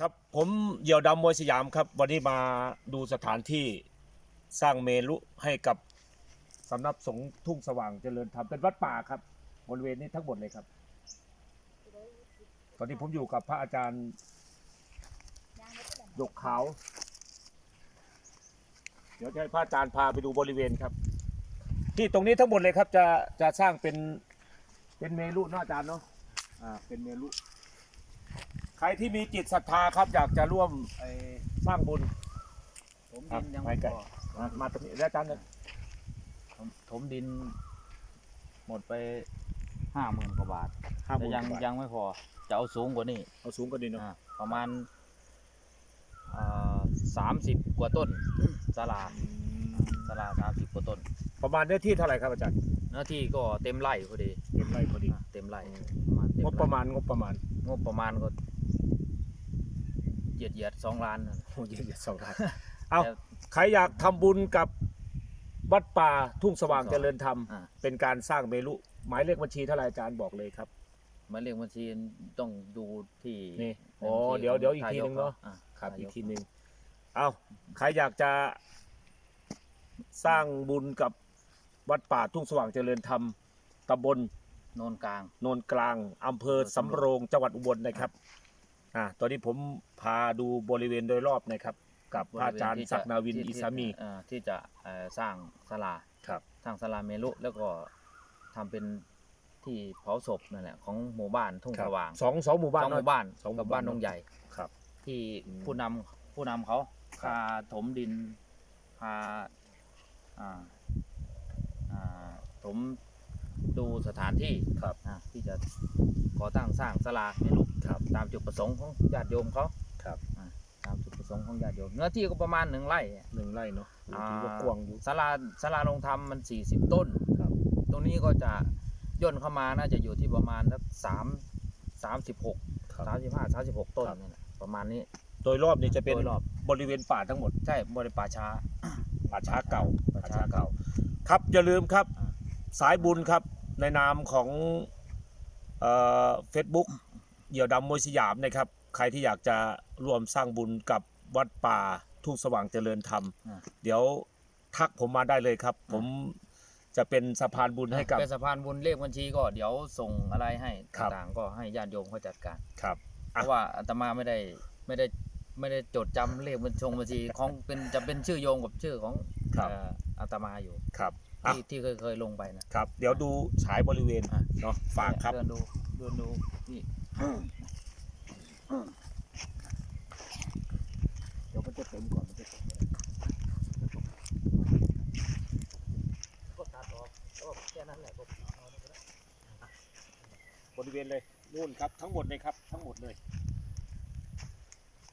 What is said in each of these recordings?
ครับผมเหยี่ยวดำมวยสยามครับ วันนี้มาดูสถานที่สร้างเมรุให้กับสำนักสงฆ์ทุ่งสว่างเจริญธรรมเป็นวัดป่าครับบริเวณนี้ทั้งหมดเลยครับ ตอนนี้ผมอยู่กับพระอาจารย์ยกขาว เดี๋ยวจะให้พระอาจารย์พาไปดูบริเวณครับ ที่ตรงนี้ทั้งหมดเลยครับ จะจะสร้างเป็นเป็นเมรุเนาะอาจารย์เนาะอ่าเป็นเมรุ รที่มีจิตศรัทธาครับอยากจะร่วมไอ้สร้างบุญ ผมครัดิบนยังไปไม่ไกลพอมามาตรงนี้แล้วอาจารย์เนี่ยผมถมดิน หมดไปห้าหมื่นกว่าบาทห้าหแต่มื่นยังกว่าบาทยังไม่พอ จะเอาสูงกว่านี้เอาสูงกว่านี้เนาะอ่าประมาณสามสิบกว่าต้นสลาสลาสามสิบกว่าต้น ประมาณเนื้อที่เท่าไหร่ครับอาจารย์เนื้อที่ก็เต็มไร่พอดีเต็มไร่พอดีอ่าเต็มไร่ประมาณเต็มงบประมาณงบประมาณงบประมาณก็เห ยียดเหยียดสองล้านนั่น โอ้ยเยอะๆสองล้านเอาแต่ใครอยากทำบุญกับวัดป่าทุ่งสว่างเจริญธรรม อ่า เป็นการสร้างเมรุหมายเลขบัญชีเท่าไหร่อาจารย์บอกเลยครับ หมายเลขบัญชีต้องดูที่นี่ในอ๋อบัญชีเดี๋ยวขงเดี๋ยวอีกทียหนึ่งเนอะอ่ครับายอีกทีหนึ่งเอาใครอยากจะสร้างบุญกับวัดป่าทุ่งสว่างเจริญธรรมตำบลโนนกลาง โนนกลางอำเภอสำโรงจังหวัดอุบลนะครับ อ่าตอนนี้ผมพาดูบริเวณโดยรอบนะครับ กับพระอาจารย์ศักดิ์นาวินที่อิสามีที่เอ่อที่จะเอ่อสร้างศาลาครับ สร้างศาลาเมลุแล้วก็ทำเป็นที่เผาศพนั่นแหละของหมู่บ้านทุ่งครัสบว่างสองสองหมู่บ้านสองหมู่เะบ้านสองหมู่กับบ้าบ้านนดงใหญ่ครับที่อืมผู้นำผู้นำเขาครับ พาถมดินพาอ่าอ่าถม ดูสถานที่ครับอ่าที่จะก่อตั้งสร้างศาลาเมลุครับ ตามจุดประสงค์ของญาติโยมเขาครับอ่าตามจุดประสงค์ของญาติโยม เนื้อที่ก็ประมาณหนึ่งไร่หนึ่งไร่เนาะอ่าถือว่ากว้างอยู่ศาลาศาลาลงธรรมมันสี่สิบต้นครับ ตรงนี้ก็จะย่นเข้ามาน่าจะอยู่ที่ประมาณสักสามสามสิบหกครับสามสิบห้าสามสิบหกต้นครับนี่แหละประมาณนี้ โดยรอบนี้จะเป็นโดยรอบบริเวณป่าทั้งหมด ใช่บริป่าช้าป่าช้าเก่าป่าช้าเก่า ครับอย่าลืมครับอ่าสายบุญครับ ในนามของเฟซบุ๊กเหยี่ยวดำมวยสยามนะครับ ใครที่อยากจะร่วมสร้างบุญกับวัดป่าทุ่งสว่างเจริญธรรม อ่า เดี๋ยวทักผมมาได้เลยครับ ผมจะเป็นสะพานบุญให้กับ เป็นสะพานบุญเลขบัญชีก็เดี๋ยวส่งอะไรให้ครับ ต่างๆก็ให้ญาติโยมเขาจัดการ ครับ เพราะว่าอาตมาไม่ได้ไม่ได้ไม่ได้จดจำเลขบัญชงบัญชีของเป็นจะเป็นชื่อโยงกับชื่อของครับเอ่ออาตมาอยู่ ครับอะ ที่ที่เคยเคยลงไปนะครับ เดี๋ยวดูฉายบริเวณอะเนาะฝากครับเดินดูเดินดูนี่เดี๋ยวมันจะเต็มก่อนมันจะเต็มก็ตัดออกก็แค่นั้นแหละก็บริเวณเลยนู่นครับ ทั้งหมดเลยครับ ทั้งหมดเลย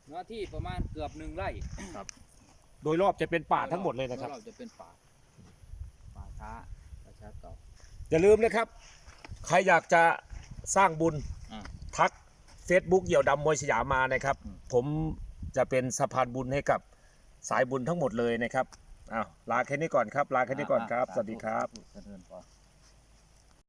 เนื้อที่ประมาณเกือบหนึ่งไร่โดยรอบจะเป็นป่าทั้งหมดเลยนะครับเราจะเป็นป่าป่า ช้าป่าช้าเก่าอย่าลืมนะครับ ใครอยากจะสร้างบุญอ่าทัก Facebook เหยี่ยวดำมวยสยามมานะครับ อืม ผมจะเป็นสะพานบุญให้กับสายบุญทั้งหมดเลยนะครับอ้าวลาแค่นี้ก่อนครับ ลาแค่นี้ก่อนครับ สวัสดีครับ เจริญพร